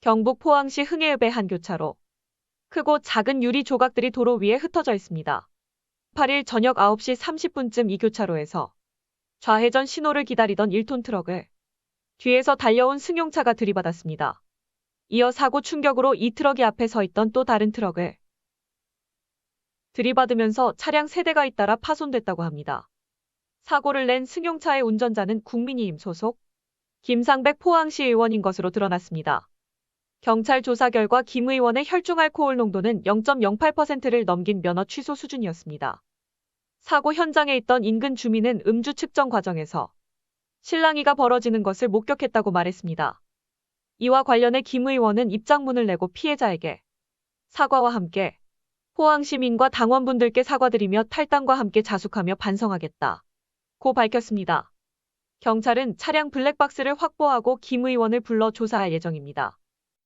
경북 포항시 흥해읍의 한 교차로. 크고 작은 유리 조각들이 도로 위에 흩어져 있습니다. 8일 저녁 9시 30분쯤 이 교차로에서 좌회전 신호를 기다리던 1톤 트럭을 뒤에서 달려온 승용차가 들이받았습니다. 이어 사고 충격으로 이 트럭이 앞에 서 있던 또 다른 트럭을 들이받으면서 차량 세대가 잇따라 파손됐다고 합니다. 사고를 낸 승용차의 운전자는 국민의힘 소속 김상백 포항시 의원인 것으로 드러났습니다. 경찰 조사 결과 김 의원의 혈중 알코올 농도는 0.08%를 넘긴 면허 취소 수준이었습니다. 사고 현장에 있던 인근 주민은 음주 측정 과정에서 실랑이가 벌어지는 것을 목격했다고 말했습니다. 이와 관련해 김 의원은 입장문을 내고 피해자에게 사과와 함께 포항 시민과 당원분들께 사과드리며 탈당과 함께 자숙하며 반성하겠다. 고 밝혔습니다. 경찰은 차량 블랙박스를 확보하고 김 의원을 불러 조사할 예정입니다.